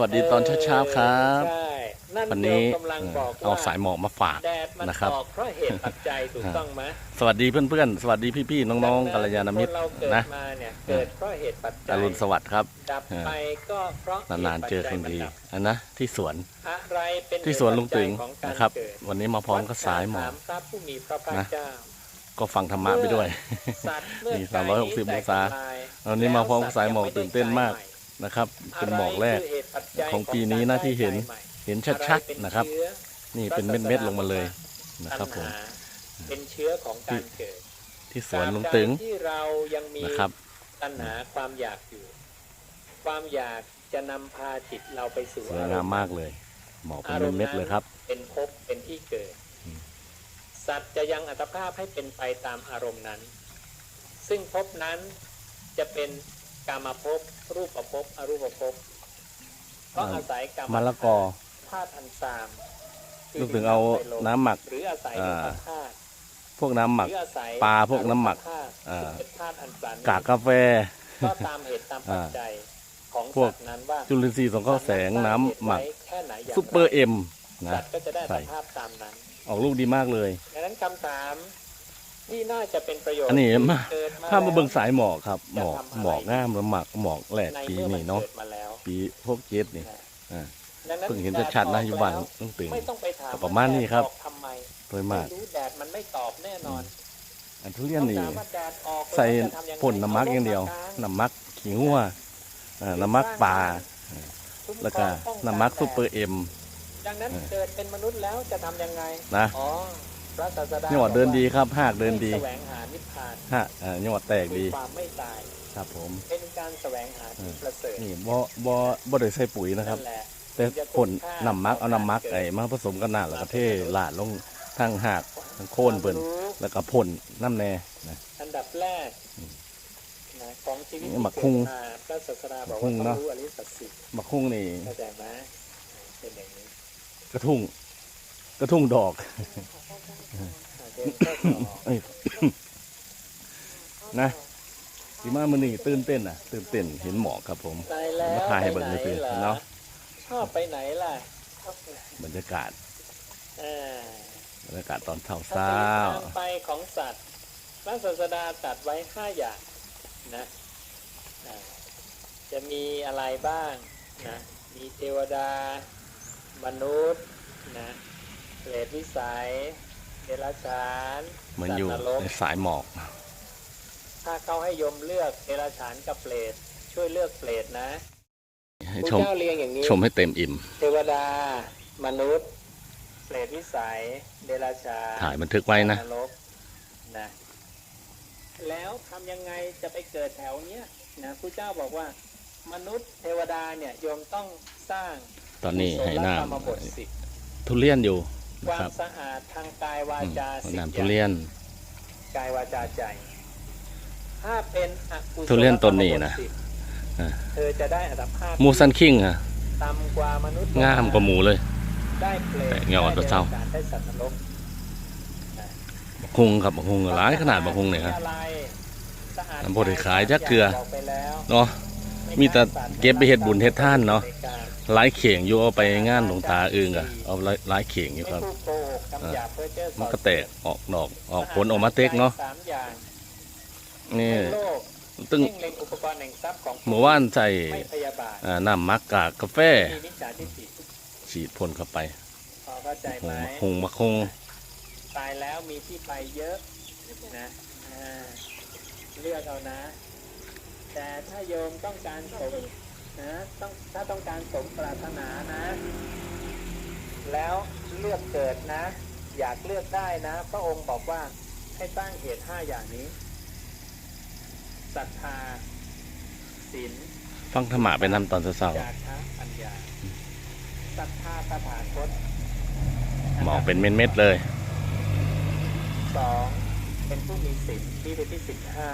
วัสดีตอนเช้าๆครับ ใช่นั่นวันเรานี้กำลังบอกเอาว่าสายหมอกมาฝากแดดมันนะครับ ออกเพราะเหตุปัจจัยถูกต้องไหมสวัสดีเพื่อนๆ สวัสดีพี่ๆ น้องๆกัลยาณมิตรคนเราเกิดนะมาเนี่ยเกิดเพราะเหตุปัจจัอยรุณสวัสดิ์ครับ ดับไปก็เพราะนานๆ เจอกันทีหตุปัจจัยมัดับอันนะที่สวน อะไรเป็นที่สวนลุงตึงเหตุปัจจัยของกานะครับเกิดวันนี้มาพร้อมกับสายหมอกวัดถามพระผู้มีพระภาคนะเจ้า ก็ฟังธรรมะไปด้วย สัตว์เมื่อนี่กาย360แตกองศาทำลายวันนี้มาพร้อมกับสายหมอกแล้วตื่นเต้นมากสัตว์ยังไได้ นะครับ เป็นหมอกแรกะไคืเหตุปัจจัยของปีนี้นะที่เห็นการได้ใจใหม่เห็นชัดๆนะครับ นี่เป็นเม็ดๆลงมาเลยนะครับผมตัณหาเป็นเชื้อของการเกิดที่สวนลุงตึงตราบใดที่เรายังมีนะครับตัณหาความอยากอยู่ ความอยากจะนำพาจิตเราไปสู่สวยงามมากเลยหมอกเป็นเม็ดๆเลยครับ เป็นภพเป็นที่เกิดอืมสัตว์จะยังอัตภาพให้เป็นไปตามอารมณ์นั้น ซึ่งภพนั้นจะเป็น กามภพรูปภพอรูปภพเพราะอาศัยกรรมมะละกอธาตุอันสามที่ลูกถึงเอาดิไปลงน้ำหมักหรืออาศัยอ่าธรรมธาตุพวกน้ำหมักรืออาศัยปลาพวกน้ำหมักธาตุอ่าซึ่งเป็นธาตุอันสามกากกาแฟก็ตามเหตุตามปัจจัยของพวกสัตว์นั้นว่าจุลินทรีย์สังเคราะห์แสงน้ำหมักแค่ไหนอย่างไรซุปเปอร์เอ็มนะสัตว์ก็จะได้ใส่สภาพตามนั้นออกลูกดีมากเลยดังนั้นคำถาม ที่น่าจะเป็นประโยชน์อันนี้มาเกิดถ้ามาเบิ่งแล้วสายหมอกครับ หมอกหมอกงามแล้วหมักหมอกแหลกในปีเมื่อมันี่เนาะเกิดมาแล้วปีพวกเจ็ดนี่นะอ่าดังนั้นเพิ่งเห็นชัดๆนะอยู่บ้านต้องตื่นไม่ต้องไปถามก็ประมาณนี้ครับว่แดดออกทำไมโดยมากไรู้แดดมันไม่ตอบแน่นอนอันทุเรียนนี่ต้องถามว่าแดดออกใส่แล้วจะทำยังไงผลน้ำมักอย่างเดียวอร่มน้ำมักขิงหัวอ่าน้ำมักปลาคุ้มครองแล้วก็ป้องน้ำมักแดดซุปเปอร์เอ็มดังนั้นเออเกิดเป็นมนุษย์แล้วจะทำยังไงนะอ๋อ พระศาสดาหยอดเดินดีครับหากเดินดีแสวงหานิพพานฮะอ่าหยอดแตกดีคือความไม่ตายครับผมเป็นการแสวงหาที่ประเสริฐนี่บ่บ่บ่ได้ใส่ปุ๋ยนะครับนั่นแหละแต่ผลน้ำมักเอาน้ำมักไอ้มาผสมกันน่ะแล้วก็เทลาดลงทั้งหากทั้งโคนเปิ่นวามรู้แล้วก็ผลน้ำแน่นะอันดับแรกนะของชีวิตนี่หมักคุ้งที่เกิดมาพระศาสดาบอกหมักคุ้ว่างต้อเนอะงรู้อริยสัจสี่มะคุ้งนี่เข้าใจไหมเป็นอย่างนี้กระทุ่ง กระทุ่งดอกอ่าเป็ นข้อสองเอ้ยนะที่มามื้อนี้ตื่นเต้นอะ ตื่นเต้นเห็นหมอกครับผมตายแล้วมาถ่ายให้เบิ่งไปไหนซื่อๆล่ะ เนาะชอบไปไหนล่ะบรรยากาศอ่าบรรยากาศตอนเช้าถ้าเช้าเป็นทางไปของสัตว์พระศาสดาตรัดไว้ห้าอย่างนะอ่าจะมีอะไรบ้างนะ มีเทวดา มนุษย์นะเปรตวิสัย เดรัจฉานเหมือนอยู่สัตว์นรกในสายหมอก ถ้าเขาให้โยมเลือกเดรัจฉานกับเปรตช่วยเลือกเปรตนะให้พระชมเจ้าเรียงอย่างนี้ชมให้เต็มอิ่ม เทวดา มนุษย์ เปรตวิสัย เดรัจฉานถ่ายบันทึกไว้นะสัตว์รกนะแล้วทำยังไงจะไปเกิดแถวเนี้ยนะผู้เจ้าบอกว่ามนุษย์เทวดาเนี่ยโยมต้องสร้าง ตอนนี้ให้น้กุศลกรรมบทสิบำทุเรียนอยู่ค นะวาคมรับสะอาดทางกายวาอืมจาสิบน้ำอทุย่างเรียนกายวาจาใจ ถ้าเป็นอกุศลทุเรียนต้นนี้นะกรรมบทสิบอ่าเธอจะได้อัตภาพหมูสันคิงอะต่ำกว่ามนุษย์งามกว่าหมูเลย ได้เปรตแต่เงาอ่อนตัวเจ้าได้ดรัจฉนได้สัตว์นรกบักฮุงครับบักฮุงหลายขนาดบักฮุงเนี่ยครับอะไรสะอาดน้ำบ่ได้ขายจักเกลือบอกไปแล้วเนาะมีแต่เก็บไปเฮ็ดบุญเฮ็ดทานเนาะ หลายเข่งอยู่เอาไปงานหลวงตาเอึงอะเอาหลายเข่งอยู่ครับมันก็แตกออกดอกออกผลออกมาเต็กเนาะนี่ตึ้งหมู่ว่านใส่ไม่พยาบาทอ่าน้ำมักกากกาแฟ ฉีดพ่นเข้าไปหงหงมะคงตายแล้วมีที่ไปเยอะนะเลือกเอานะ แต่ถ้าโยมต้องการสม นะต้องถ้าต้องการสมปรารถนานะ แล้วเลือกเกิดนะ อยากเลือกได้นะ พระองค์บอกว่าให้ตั้งเหตุห้าอย่างนี้ศรัทธาศีลฟังธรรมะไปนำตอนเช้าจาคะปัญญาศรัทธาตถาคตๆหมอกเป็นเม็ดๆเลยสองเป็นผู้มีศีลที่เป็นที่สิบห้า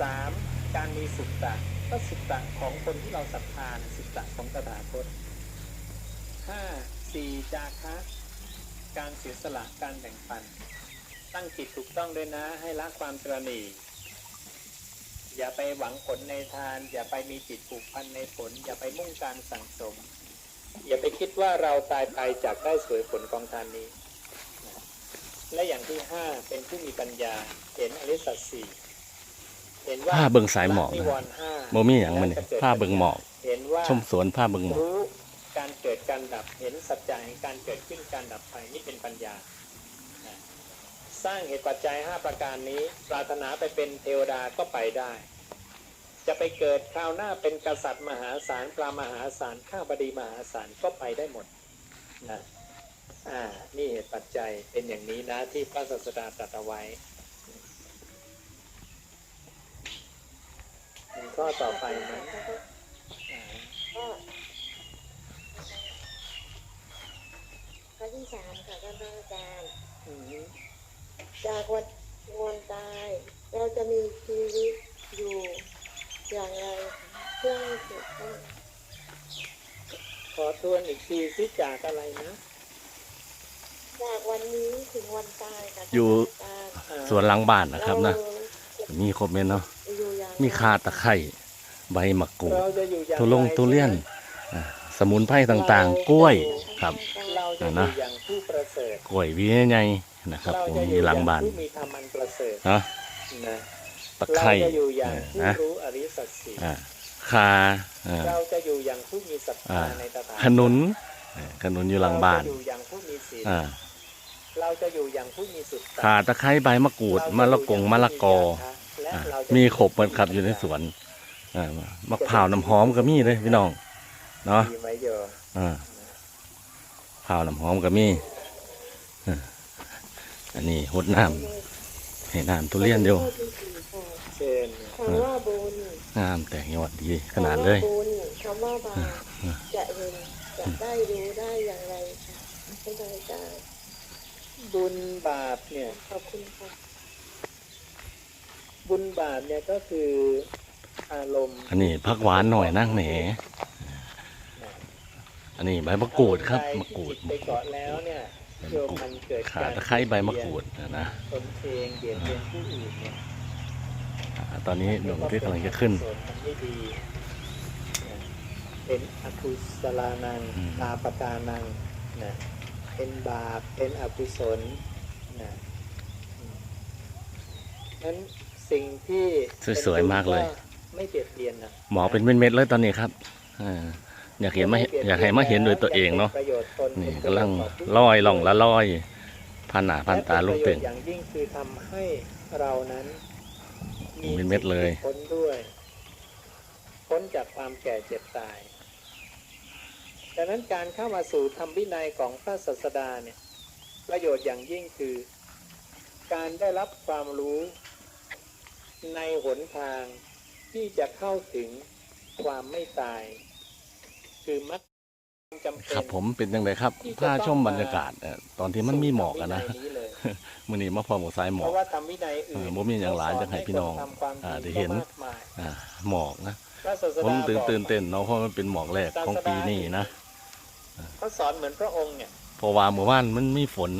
สาม การมีสุตตะก็สุตตะของคนที่เราศรัทธานสุตตะของตถาคตห้าสี่จาคะการเสียสละการแบ่งปัน ตั้งจิตถูกต้องด้วยนะ ให้ละความตรณีอย่าไปหวังผลในทาน อย่าไปมีจิตผูกพันในผล อย่าไปมุ่งการสั่งสม อย่าไปคิดว่าเราตายไปจากได้สวยผลกองทานนี้ และอย่างที่ห้าเป็นผู้มีปัญญาเห็นอริยสัจสี่ ผ้าเบิ่งสายหมอกละนินะวรณ์ห้าโมมีอย่างมันนี่ผ้าเบิ่งหมอกเห็นว่าชมสวนผ้าเบิ่งหมอกรู้การเกิดการดับเห็นสัจจะแห่งการเกิดขึ้นการดับไปนี่เป็นปัญญานะสร้างเหตุปัจจัย 5 ประการนี้ ปรารถนาไปเป็นเทวดาก็ไปได้ จะไปเกิดคราวหน้าเป็นกษัตริย์มหาศาลปรามหาศาลข้าบดีมหาศาลก็ไปได้หมดนะอ่านี่เหตุปัจจัยเป็นอย่างนี้นะที่พระศาสดาตรัสเอาไว้ มีข้อต่อไปไหมอ่าก็ข้อที่สามค่ะท่านพระอาจารย์อืมจากวันวันตาย เราจะมีชีวิตอยู่อย่างไรเพื่อให้เกิดขึ้นขอทวนอีกทีซิจากอะไรนะ จากวันนี้ถึงวันตายค่ะอยู่ท่านพระอาจารย์อ่าสวนหลังบ้านนะครับนะเรามีครบเมนเนาะอยู่อย่างไร มีคาตะไคร้ใบมะกรูดเราจะอยู่อย่างทุลงไรทุเรียนอ่าสมุนไพรต่างๆ กล้วยครับเราจะอนะยู่อย่างผู้ประเสริฐกล้วยวิไงนะครับเราผมจะมีหลังบ้านผู้มีธรรมอันประเสริฐเนาะนะตะไคร้เราจะอยู่อย่างเออผู้นะรู้อริยสัจสี่อ่าคาอ่าเราจะอยู่อย่างผู้มีศรัทอ่าธาในตถาคตขนุนเออขนุนอยู่หลังบ้านเรจะอยู่อย่างผู้มีศีลอ่าเราจะอยู่อย่างผู้มีสุตตะขาตะไคร้ใบมะกรูดมะละกงมะละกอ และอ่าเราจะมีครบหมดครับอยู่ในสวนอ่ามะพร้าวน้ำหอมก็มีเลยพี่น้อง เนาะดีไหมโยมอ่าพร้าวน้ำหอมก็มีอ่าอันนี้หดน้ำให้น้ำทุเรียนเดียวข้อที่สี่ค่ะเชิญคำว่าบุญงามแตกยอดดีขนาดเลยคำว่าบุญคำว่าบาปจะเห็นจะได้รู้ได้อย่างไรค่ะท่านพระอาจารย์บุญบาปเนี่ย ขอบคุณค่ะ บุญบาปเนี่ยก็คืออารมณ์อันนี้ผักหวานหน่อยนั่งแหนอันนี้ใบมะกรูดครับมะกรูดที่จิตไปเกาะแล้วเนี่ยโยมมันเกิดขาตะไคร้ใบมะกรูดนะนะตนเองเบียดเบียนผู้อื่นเนี่ยอ่าตอนนี้ดวงอาทิตย์กำลังจะขึ้นส่วนมันไม่ดีนะเป็นอกุศลานังอืมตาปกานังนะเป็นบาปเป็นอกุศลนะอืมนั้น สิ่งที่สวยๆมากเลย ไม่เบียดเบียนนะหมอเป็นเม็ดๆเลยตอนนี้ครับอ่าอยากเห็นมาอยากให้มาเห็นโดวยตัวเองเนาะประโยชน์ตนนี่เป็นกำลังประโยชน์ต่อผู้ลอยล่องละลอยพันหนาพันตาลูกและเต่งประโยชน์อย่างยิ่งคือทำให้เรานั้นเป็นเม็ดเลยจิตพ้นด้วยพ้นจากความแก่เจ็บตายดังนั้นการเข้ามาสู่ธรรมวินัยของพระศาสดาเนี่ยประโยชน์อย่างยิ่งคือ การได้รับความรู้ ในหนทางที่จะเข้าถึงความไม่ตาย คือมรรคจำเป็ครับนผมเป็นยังไงครับผ้าชมบรรยากาศเอ่อตอนที่มันมีหมอกอะนะสู่ธรรวิยเลยมื่อนี้มาพร้อมกับสายหมเพอกราะว่าธรรมวินัยอื่เอนอบ่มีอย่างหลายจะให้พี่น้องสให้คทำความอ่าได้ดีเห็นก็มากมายอ่าหมอกนะพระศาสผมดาตื่นบอกตื่นเต้นเนาะเพราะมันเป็นหมอกแรกของปีนี้นะเขาสอนเหมือนพระองค์เนี่ยเพราะว่าเมื่อวานมันมีฝน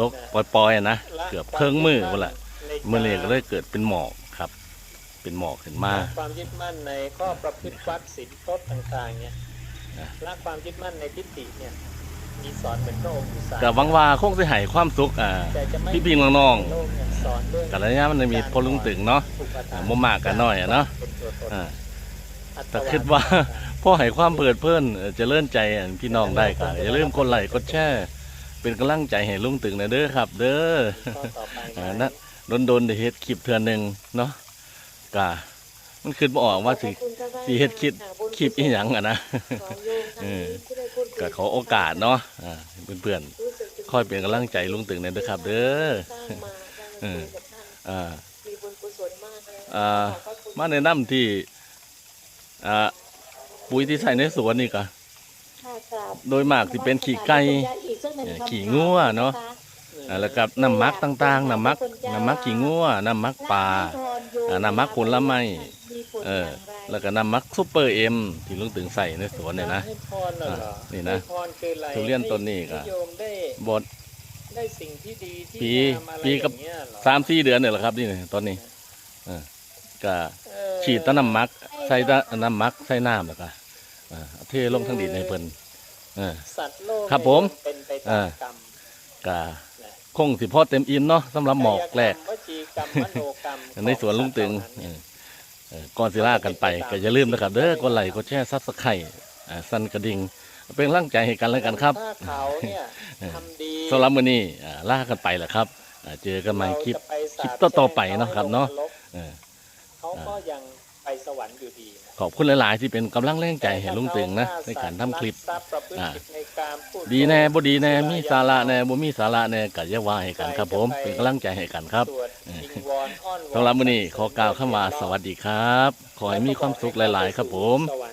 ตกปล่อยๆอะนะละเกือบเครื่องมือหมดละในเมื่อนี้ก็เลยเกิดเป็นหมอกครับ เป็นหมอกขึ้นมาละความยึดมั่นในข้อประพฤติวัดศีลพจน์ต่าง ๆ เนี่ยนะละความยึดมั่นในทิฏฐิเนี่ยมีสอนเหมือนพระองค์อยู่สามกับวังว่าคงจะให้ความสุขอ่าแต่จะไม่พี่พี่น้องโลกเนี่ยสอนด้วยๆกันระยะมันจะมีพลุงตึงเนาะอุปทานบ่มากกันน้อยอะเนาะเป็นตัวตนอ่าอัตแต่วาคิดว่าพ่อให้ความเปิดเพิ่นเอ่อเจะเลื่อนใจอันพี่น้องได้ก็อย่าลืมกดไลค์กดแชร์เป็นกำลังใจให้ลุงตึงนะเด้อครับ เด้อข้อต่อไปอ่านะนะโดนๆได้เฮ็ดคลิปเทื่อหนึงเนาะ ก็มันคิดบ่ออกว่าสิขอบคุณท่านพระอาจารย์สิเฮ็ดคลิปะบุญคลิปอีหยังอะนะของโยมท่านนี้ที่ได้พูดคุยก็ขอโอกาสเนาะอ่าเพื่อนรู้สึกถึงๆคอยเป็นกำลังใจลุงตึงหน่อยเด้อครับ เด้อสร้างมาได้คุยกับท่านอ่ามีบุญกุศลมากเลยอ่าขอบพระคุณมาแนะนำที่อ่าปุ๋ยที่ใส่ในสวนนี่ก็ค่ะกราบโดยมากสิเป็นขี้ไก่อีกสักหนึ่งเนี่ยคำถามขี้งัวเนาะคอ่าแล้วก็น้ำมักต่างๆน้ำมักน้ำมักขี้งัวน้ำมักปลาอ่า น้ำมักผลไม้มีผลเออย่างไรแล้วก็น้ำมักซูเปอร์เอ็มที่ลุงตึงใส่ในสวนเนี่ยนะให้พรน่ะเหรอนี่นะให้พรคืออะไรทุเรียนต้นนี้ก็ให้โยมได้บดได้สิ่งที่ดีที่ปีงามอะไรปีกับอย่างเงี้ยเหรอสามสี่เดือนเนี่ยแหละครับนี่ตอนนี้อ่าก็เออฉีดแตะน้ำหมักใส่แตะน้ำหมักใส่น้ำแล้วก็อ่าเทลงทั้งดินให้เพิ่นเออสัตว์โลกครับผมเป็นไปอ่าตามกรรมก็คงสิพอเต็มอิ่มเนาะสำหรับหมอกแรกายรรมวจี กรรมมโนกรรมในสวนลุงตึงขอสัตว์เหล่านั้นเออเออก่อนสิลากันไปก็อย่าลืมนะครับเด้อกดไลค์กดแชร์ซับสไครต์อ่าสั่นกระดิ่งเป็นกำลังใจให้กันแล้วกันครับถ้าเขาเนี่ยทำดีสำหรับมื้อนี้อ่าลากันไปแหละครับอ่าเจอกันใหม่คลิปเราจะไปสาคลิปแช่งต่อๆไปเนาะครับเนาะขลงเออเขาก็ยัง ไปสวรรค์อยู่ดีนะขอบคุณหลาย ๆ ที่เป็นกำลังแรงใจให้ลุงตึงนะในการทำคลิป ทรัพย์ประพฤติอ่า ผิดในกามพูดีแน่บ่ดีแน่มีสาระแน่บ่มีสาระแน่ก็อย่าว่าให้กันครับ ผมเป็นกำลังใจให้กันครับสวดวิงวอนอ้อนวอน สำหรับมื้อนี้ขอกล่าวคำว่าสวัสดีครับ ขอให้มีความสุขหลาย ๆ ครับผม สว